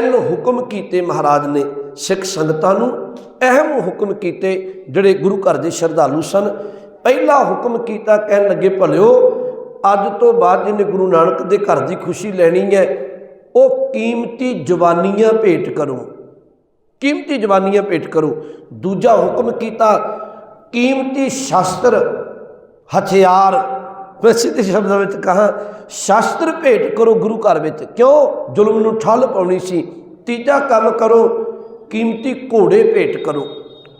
ਤਿੰਨ ਹੁਕਮ ਕੀਤੇ ਮਹਾਰਾਜ ਨੇ, ਸਿੱਖ ਸੰਗਤਾਂ ਨੂੰ ਅਹਿਮ ਹੁਕਮ ਕੀਤੇ, ਜਿਹੜੇ ਗੁਰੂ ਘਰ ਦੇ ਸ਼ਰਧਾਲੂ ਸਨ। ਪਹਿਲਾ ਹੁਕਮ ਕੀਤਾ ਕਹਿਣ ਲੱਗੇ, ਭਲਿਓ, ਅੱਜ ਤੋਂ ਬਾਅਦ ਜਿਹਨੇ ਗੁਰੂ ਨਾਨਕ ਦੇ ਘਰ ਦੀ ਖੁਸ਼ੀ ਲੈਣੀ ਹੈ, ਉਹ ਕੀਮਤੀ ਜਵਾਨੀਆਂ ਭੇਟ ਕਰੋ। ਕੀਮਤੀ ਜਵਾਨੀਆਂ ਭੇਟ ਕਰੋ। ਦੂਜਾ ਹੁਕਮ ਕੀਤਾ, ਕੀਮਤੀ ਸ਼ਾਸਤਰ, ਹਥਿਆਰ ਪ੍ਰਸਿੱਧ ਸ਼ਬਦਾਂ ਵਿੱਚ ਕਹਾ, ਸ਼ਾਸਤਰ ਭੇਟ ਕਰੋ ਗੁਰੂ ਘਰ ਵਿੱਚ। ਕਿਉਂ? ਜ਼ੁਲਮ ਨੂੰ ਠੱਲ ਪਾਉਣੀ ਸੀ। ਤੀਜਾ ਕੰਮ ਕਰੋ, ਕੀਮਤੀ ਘੋੜੇ ਭੇਟ ਕਰੋ।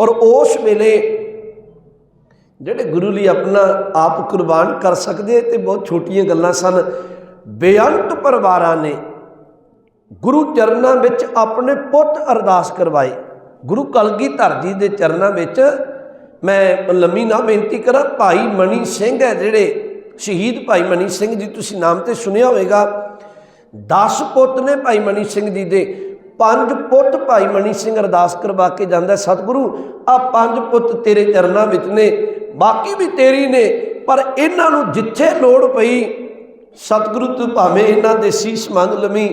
ਔਰ ਉਸ ਵੇਲੇ ਜਿਹੜੇ ਗੁਰੂ ਲਈ ਆਪਣਾ ਆਪ ਕੁਰਬਾਨ ਕਰ ਸਕਦੇ ਤੇ ਬਹੁਤ ਛੋਟੀਆਂ ਗੱਲਾਂ ਸਨ। ਬੇਅੰਤ ਪਰਿਵਾਰਾਂ ਨੇ ਗੁਰੂ ਚਰਨਾਂ ਵਿੱਚ ਆਪਣੇ ਪੁੱਤ ਅਰਦਾਸ ਕਰਵਾਏ। ਗੁਰੂ ਕਲਗੀਧਰ ਜੀ ਦੇ ਚਰਨਾਂ ਵਿੱਚ ਮੈਂ ਲੰਮੀ ਨਾ ਬੇਨਤੀ ਕਰਾਂ, ਭਾਈ ਮਣੀ ਸਿੰਘ ਹੈ ਜਿਹੜੇ ਸ਼ਹੀਦ ਭਾਈ ਮਨੀ ਸਿੰਘ ਜੀ, ਤੁਸੀਂ ਨਾਮ ਤੇ ਸੁਣਿਆ ਹੋਵੇਗਾ। 10 ਪੁੱਤ ਨੇ ਭਾਈ ਮਨੀ ਸਿੰਘ ਜੀ ਦੇ, ਪੰਜ ਪੁੱਤ ਭਾਈ ਮਨੀ ਸਿੰਘ ਅਰਦਾਸ ਕਰਵਾ ਕੇ ਜਾਂਦਾ ਸਤਿਗੁਰੂ ਆ ਪੰਜ ਪੁੱਤ ਤੇਰੇ ਚਰਨਾਂ ਵਿੱਚ ਨੇ, ਬਾਕੀ ਵੀ ਤੇਰੀ ਨੇ, ਪਰ ਇਹਨਾਂ ਨੂੰ ਜਿੱਥੇ ਲੋੜ ਪਈ, ਸਤਿਗੁਰੂ ਤੂੰ ਭਾਵੇਂ ਇਹਨਾਂ ਦੇ ਸੀਸ ਮੰਗ ਲਵੀਂ,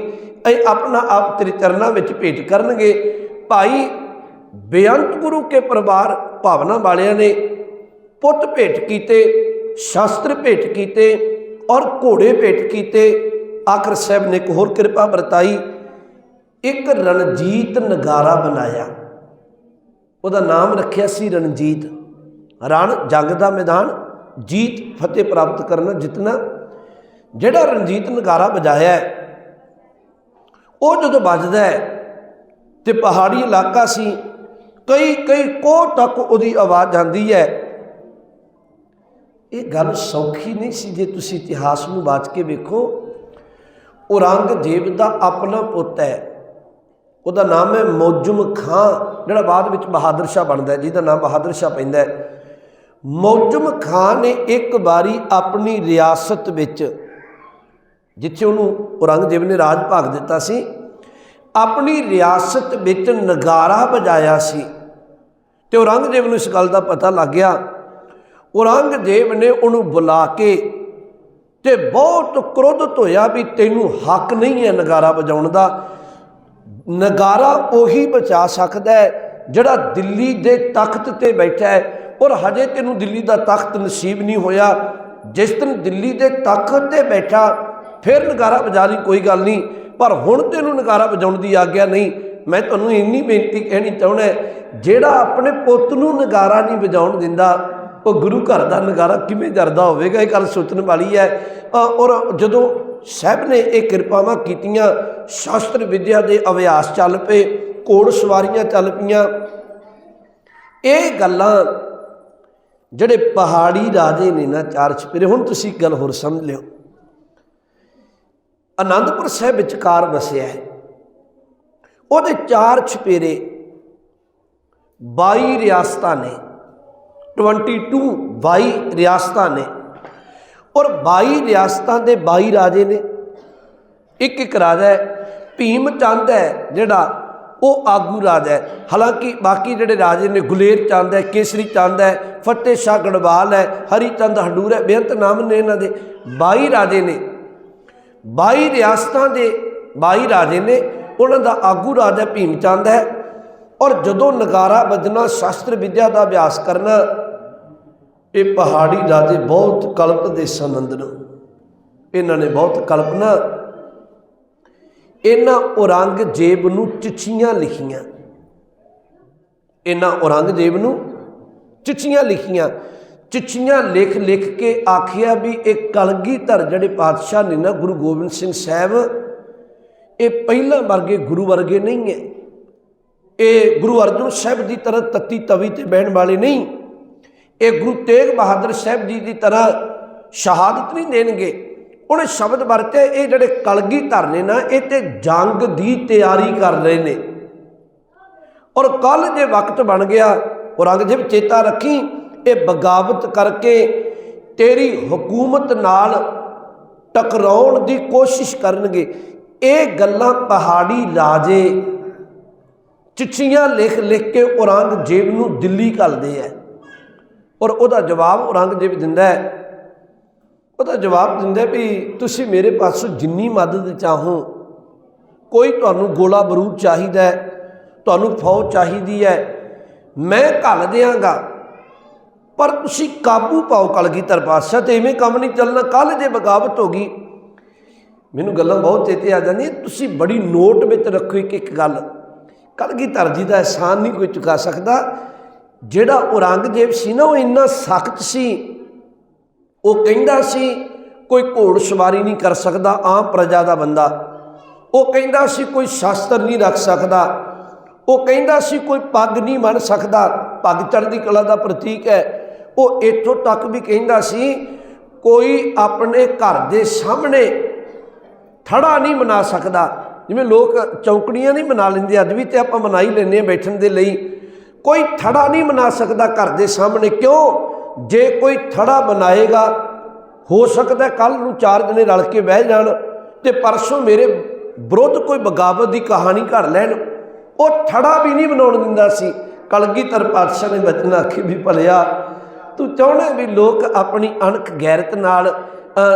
ਇਹ ਆਪਣਾ ਆਪ ਤੇਰੇ ਚਰਨਾਂ ਵਿੱਚ ਭੇਟ ਕਰਨਗੇ। ਭਾਈ, ਬੇਅੰਤ ਗੁਰੂ ਕੇ ਪਰਿਵਾਰ ਭਾਵਨਾ ਵਾਲਿਆਂ ਨੇ ਪੁੱਤ ਭੇਟ ਕੀਤੇ। ਸ਼ਾਸਤਰ ਭੇਟ ਕੀਤੇ ਔਰ ਘੋੜੇ ਭੇਟ ਕੀਤੇ। ਆਖਰ ਸਾਹਿਬ ਨੇ ਇੱਕ ਹੋਰ ਕਿਰਪਾ ਵਰਤਾਈ, ਇੱਕ ਰਣਜੀਤ ਨਗਾਰਾ ਬਣਾਇਆ। ਉਹਦਾ ਨਾਮ ਰੱਖਿਆ ਸੀ ਰਣਜੀਤ। ਰਣ ਜੰਗ ਦਾ ਮੈਦਾਨ, ਜੀਤ ਫਤਿਹ ਪ੍ਰਾਪਤ ਕਰਨਾ ਜਿੱਤਣਾ ਜਿਹੜਾ ਰਣਜੀਤ ਨਗਾਰਾ ਵਜਾਇਆ ਉਹ ਜਦੋਂ ਵੱਜਦਾ ਹੈ ਤੇ ਪਹਾੜੀ ਇਲਾਕਾ ਸੀ ਕਈ ਕਈ ਕੋਹ ਤੱਕ ਉਹਦੀ ਆਵਾਜ਼ ਆਉਂਦੀ ਹੈ। ਇਹ ਗੱਲ ਸੌਖੀ ਨਹੀਂ ਸੀ ਜੇ ਤੁਸੀਂ ਇਤਿਹਾਸ ਨੂੰ ਬਾਤ ਕੇ ਵੇਖੋ। ਔਰੰਗਜ਼ੇਬ ਦਾ ਆਪਣਾ ਪੁੱਤ ਹੈ। ਉਹਦਾ ਨਾਮ ਹੈ ਮੌਜਮ ਖਾਂ ਜਿਹੜਾ ਬਾਅਦ ਵਿੱਚ ਬਹਾਦਰ ਸ਼ਾਹ ਬਣਦਾ ਹੈ, ਜਿਹਦਾ ਨਾਮ ਬਹਾਦਰ ਸ਼ਾਹ ਪੈਂਦਾ ਹੈ। ਮੌਜਮ ਖਾਂ ਨੇ ਇੱਕ ਵਾਰੀ ਆਪਣੀ ਰਿਆਸਤ ਵਿੱਚ, ਜਿੱਥੇ ਉਹਨੂੰ ਔਰੰਗਜ਼ੇਬ ਨੇ ਰਾਜ ਭਾਗ ਦਿੱਤਾ ਸੀ, ਆਪਣੀ ਰਿਆਸਤ ਵਿੱਚ ਨਗਾਰਾ ਵਜਾਇਆ ਸੀ। ਤੇ ਔਰੰਗਜ਼ੇਬ ਨੂੰ ਇਸ ਗੱਲ ਦਾ ਪਤਾ ਲੱਗ ਗਿਆ ਔਰੰਗਜ਼ੇਬ ਨੇ ਉਹਨੂੰ ਬੁਲਾ ਕੇ ਤੇ ਬਹੁਤ ਕ੍ਰੋਧਿਤ ਹੋਇਆ ਵੀ ਤੈਨੂੰ ਹੱਕ ਨਹੀਂ ਹੈ ਨਗਾਰਾ ਵਜਾਉਣ ਦਾ। ਨਗਾਰਾ ਉਹੀ ਬਚਾ ਸਕਦਾ ਹੈ ਜਿਹੜਾ ਦਿੱਲੀ ਦੇ ਤਖਤ ਤੇ ਬੈਠਾ ਹੈ। ਔਰ ਹਜੇ ਤੈਨੂੰ ਦਿੱਲੀ ਦਾ ਤਖਤ ਨਸੀਬ ਨਹੀਂ ਹੋਇਆ। ਜਿਸ ਦਿਨ ਦਿੱਲੀ ਦੇ ਤਖਤ ਤੇ ਬੈਠਾ, ਫਿਰ ਨਗਾਰਾ ਵਜਾ ਲਈ ਕੋਈ ਗੱਲ ਨਹੀਂ। ਪਰ ਹੁਣ ਤੈਨੂੰ ਨਗਾਰਾ ਵਜਾਉਣ ਦੀ ਆਗਿਆ ਨਹੀਂ। ਮੈਂ ਤੁਹਾਨੂੰ ਇੰਨੀ ਬੇਨਤੀ ਕਹਿਣੀ ਚਾਹੁੰਦਾ ਜਿਹੜਾ ਆਪਣੇ ਪੁੱਤ ਨੂੰ ਨਗਾਰਾ ਨਹੀਂ ਵਜਾਉਣ ਦਿੰਦਾ ਉਹ ਗੁਰੂ ਘਰ ਦਾ ਨਗਾਰਾ ਕਿਵੇਂ ਜਰਦਾ ਹੋਵੇਗਾ? ਇਹ ਗੱਲ ਸੋਚਣ ਵਾਲੀ ਹੈ। ਔਰ ਜਦੋਂ ਸਾਹਿਬ ਨੇ ਇਹ ਕਿਰਪਾਵਾਂ ਕੀਤੀਆਂ, ਸ਼ਾਸਤਰ ਵਿਦਿਆ ਦੇ ਅਭਿਆਸ ਚੱਲ ਪਏ, ਘੋੜ ਸਵਾਰੀਆਂ ਚੱਲ ਪਈਆਂ, ਇਹ ਗੱਲਾਂ ਜਿਹੜੇ ਪਹਾੜੀ ਰਾਜੇ ਨੇ ਨਾ ਚਾਰ ਛਪੇਰੇ, ਹੁਣ ਤੁਸੀਂ ਇੱਕ ਗੱਲ ਹੋਰ ਸਮਝ ਲਿਓ। ਆਨੰਦਪੁਰ ਸਾਹਿਬ ਵਿਚਕਾਰ ਵਸਿਆ ਹੈ। ਉਹਦੇ ਚਾਰ ਛਪੇਰੇ 22 ਰਿਆਸਤਾਂ ਨੇ 22 22 ਰਿਆਸਤਾਂ ਨੇ। ਔਰ 22 ਰਿਆਸਤਾਂ ਦੇ 22 ਰਾਜੇ ਨੇ। ਇੱਕ ਇੱਕ ਰਾਜਾ ਹੈ, ਭੀਮ ਚੰਦ ਹੈ ਜਿਹੜਾ ਉਹ ਆਗੂ ਰਾਜਾ ਹੈ। ਹਾਲਾਂਕਿ ਬਾਕੀ ਜਿਹੜੇ ਰਾਜੇ ਨੇ, ਗੁਲੇਰ ਚੰਦ ਹੈ, ਕੇਸਰੀ ਚੰਦ ਹੈ, ਫਤਿਹ ਸ਼ਾਹ ਗੜਵਾਲ ਹੈ ਹਰੀ ਚੰਦ ਹੰਡੂਰ ਹੈ, ਬੇਅੰਤ ਨਾਮ ਨੇ ਇਹਨਾਂ ਦੇ। 22 ਰਾਜੇ ਨੇ। 22 ਰਿਆਸਤਾਂ ਦੇ 22 ਰਾਜੇ ਨੇ, ਉਹਨਾਂ ਦਾ ਆਗੂ ਰਾਜਾ ਭੀਮ ਚੰਦ ਹੈ। ਔਰ ਜਦੋਂ ਨਗਾਰਾ ਵੱਜਣਾ, ਸ਼ਾਸਤਰ ਵਿਦਿਆ ਦਾ ਅਭਿਆਸ ਕਰਨਾ, ਇਹ ਪਹਾੜੀ ਰਾਜੇ ਬਹੁਤ ਕਲਪਦੇ ਸਨ ਅੰਦਰੋਂ ਇਹਨਾਂ ਨੇ ਬਹੁਤ ਕਲਪਨਾ ਇਹਨਾਂ ਔਰੰਗਜ਼ੇਬ ਨੂੰ ਚਿੱਠੀਆਂ ਲਿਖੀਆਂ। ਇਹਨਾਂ ਔਰੰਗਜ਼ੇਬ ਨੂੰ ਚਿੱਠੀਆਂ ਲਿਖੀਆਂ। ਚਿੱਠੀਆਂ ਲਿਖ ਲਿਖ ਕੇ ਆਖਿਆ ਵੀ ਇਹ ਕਲਗੀਧਰ ਜਿਹੜੇ ਪਾਤਸ਼ਾਹ ਨੇ ਨਾ, ਗੁਰੂ ਗੋਬਿੰਦ ਸਿੰਘ ਸਾਹਿਬ, ਇਹ ਪਹਿਲਾਂ ਵਰਗੇ ਗੁਰੂ ਵਰਗੇ ਨਹੀਂ ਹੈ। ਇਹ ਗੁਰੂ ਅਰਜਨ ਸਾਹਿਬ ਦੀ ਤਰ੍ਹਾਂ ਤੱਤੀ ਤਵੀ ਤੇ ਬਹਿਣ ਵਾਲੇ ਨਹੀਂ। ਇਹ ਗੁਰੂ ਤੇਗ ਬਹਾਦਰ ਸਾਹਿਬ ਜੀ ਦੀ ਤਰ੍ਹਾਂ ਸ਼ਹਾਦਤ ਨਹੀਂ ਦੇਣਗੇ। ਉਹਨੇ ਸ਼ਬਦ ਵਰਤੇ, ਇਹ ਜਿਹੜੇ ਕਲਗੀ ਧਰਨੇ ਨਾ, ਇਹ ਤੇ ਜੰਗ ਦੀ ਤਿਆਰੀ ਕਰ ਰਹੇ ਨੇ। ਔਰ ਕੱਲ ਜੇ ਵਕਤ ਬਣ ਗਿਆ ਔਰੰਗਜ਼ੇਬ ਚੇਤਾ ਰੱਖੀ, ਇਹ ਬਗਾਵਤ ਕਰਕੇ ਤੇਰੀ ਹਕੂਮਤ ਨਾਲ ਟਕਰਾਉਣ ਦੀ ਕੋਸ਼ਿਸ਼ ਕਰਨਗੇ। ਇਹ ਗੱਲਾਂ ਪਹਾੜੀ ਰਾਜੇ ਚਿੱਠੀਆਂ ਲਿਖ ਲਿਖ ਕੇ ਔਰੰਗਜ਼ੇਬ ਨੂੰ ਦਿੱਲੀ ਘੱਲਦੇ ਐ। ਔਰ ਉਹਦਾ ਜਵਾਬ ਔਰੰਗਜ਼ੇਬ ਦਿੰਦਾ ਹੈ ਉਹਦਾ ਜਵਾਬ ਦਿੰਦਾ ਵੀ ਤੁਸੀਂ ਮੇਰੇ ਪਾਸੋਂ ਜਿੰਨੀ ਮਦਦ ਚਾਹੋ, ਕੋਈ ਤੁਹਾਨੂੰ ਗੋਲਾ ਬਰੂਦ ਚਾਹੀਦਾ ਹੈ ਤੁਹਾਨੂੰ ਫੌਜ ਚਾਹੀਦੀ ਹੈ ਮੈਂ ਘੱਲ ਦਿਆਂਗਾ। ਪਰ ਤੁਸੀਂ ਕਾਬੂ ਪਾਓ ਕਲਗੀਧਰ ਪਾਤਸ਼ਾਹ ਤੇ ਐਵੇਂ ਕੰਮ ਨਹੀਂ ਚੱਲਣਾ ਕੱਲ ਜੇ ਬਗਾਵਤ ਹੋ ਗਈ। ਮੈਨੂੰ ਗੱਲਾਂ ਬਹੁਤ ਚੇਤੇ ਆ ਜਾਂਦੀਆਂ, ਤੁਸੀਂ ਬੜੀ ਨੋਟ ਵਿੱਚ ਰੱਖੋ ਇੱਕ ਇੱਕ ਗੱਲ। ਕਲਗੀਧਰ ਜੀ ਦਾ ਅਹਿਸਾਨ ਨਹੀਂ ਕੋਈ ਚੁਕਾ ਸਕਦਾ? ਜਿਹੜਾ ਔਰੰਗਜ਼ੇਬ ਸੀ ਨਾ, ਉਹ ਇੰਨਾ ਸਖਤ ਸੀ। ਉਹ ਕਹਿੰਦਾ ਸੀ, ਕੋਈ ਘੋੜ ਸਵਾਰੀ ਨਹੀਂ ਕਰ ਸਕਦਾ, ਆਮ ਪ੍ਰਜਾ ਦਾ ਬੰਦਾ। ਉਹ ਕਹਿੰਦਾ ਸੀ, ਕੋਈ ਸ਼ਾਸਤਰ ਨਹੀਂ ਰੱਖ ਸਕਦਾ। ਉਹ ਕਹਿੰਦਾ ਸੀ, ਕੋਈ ਪੱਗ ਨਹੀਂ ਬਣ ਸਕਦਾ। ਪੱਗ ਚੜ੍ਹਦੀ ਕਲਾ ਦਾ ਪ੍ਰਤੀਕ ਹੈ। ਉਹ ਇੱਥੋਂ ਤੱਕ ਵੀ ਕਹਿੰਦਾ ਸੀ, ਕੋਈ ਆਪਣੇ ਘਰ ਦੇ ਸਾਹਮਣੇ ਥੜਾ ਨਹੀਂ ਬਣਾ ਸਕਦਾ। ਜਿਵੇਂ ਲੋਕ ਚੌਂਕੜੀਆਂ ਨਹੀਂ ਮਨਾ ਲੈਂਦੇ, ਅੱਜ ਵੀ ਤੇ ਆਪਾਂ ਮਨਾਈ ਹੀ ਲੈਂਦੇ ਹਾਂ ਬੈਠਣ ਦੇ ਲਈ। ਕੋਈ ਥੜਾ ਨਹੀਂ ਮਨਾ ਸਕਦਾ ਘਰ ਦੇ ਸਾਹਮਣੇ, ਕਿਉਂ? ਜੇ ਕੋਈ ਥੜਾ ਬਣਾਏਗਾ ਹੋ ਸਕਦਾ ਕੱਲ ਨੂੰ ਚਾਰ ਜਣੇ ਰਲ ਕੇ ਬਹਿ ਜਾਣ ਤੇ ਪਰਸੋਂ ਮੇਰੇ ਵਿਰੁੱਧ ਕੋਈ ਬਗਾਵਤ ਦੀ ਕਹਾਣੀ ਘੜ ਲੈਣ। ਉਹ ਥੜਾ ਵੀ ਨਹੀਂ ਬਣਾਉਣ ਦਿੰਦਾ ਸੀ। ਕਲਗੀਧਰ ਪਾਤਸ਼ਾਹ ਨੇ ਬਚਨ ਆਖੀ ਵੀ ਭਲਿਆ, ਤੂੰ ਚਾਹਣਾ ਵੀ ਲੋਕ ਆਪਣੀ ਅਣਖ ਗੈਰਤ ਨਾਲ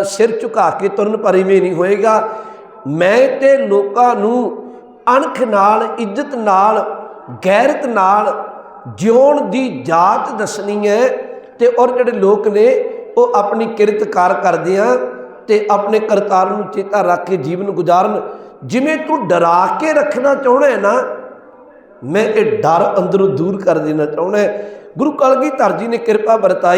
ਸਿਰ ਝੁਕਾ ਕੇ ਤੁਰਨ ਪਰ ਇਵੇਂ ਨਹੀਂ ਹੋਏਗਾ। ਮੈਂ ਤੇ ਲੋਕਾਂ ਨੂੰ ਅਣਖ ਨਾਲ, ਇੱਜ਼ਤ ਨਾਲ, ਗੈਰਤ ਨਾਲ ਜਿਉਣ ਦੀ ਜਾਤ ਦੱਸਣੀ ਹੈ ਤੇ ਔਰ ਜਿਹੜੇ ਲੋਕ ਨੇ ਉਹ ਆਪਣੀ ਕਿਰਤ ਕਾਰ ਕਰਦੇ ਆ ਤੇ ਆਪਣੇ ਕਰਤਾਰ ਨੂੰ ਚੇਤਾ ਰੱਖ ਕੇ ਜੀਵਨ ਗੁਜ਼ਾਰਨ। ਜਿਵੇਂ ਤੂੰ ਡਰਾ ਕੇ ਰੱਖਣਾ ਚਾਹੁੰਦਾ ਹੈ ਨਾ, ਮੈਂ ਇਹ ਡਰ ਅੰਦਰੋਂ ਦੂਰ ਕਰ ਦੇਣਾ ਚਾਹੁੰਦਾ ਗੁਰੂ ਕਲਗੀਧਰ ਜੀ ਨੇ ਕਿਰਪਾ ਵਰਤਾਈ।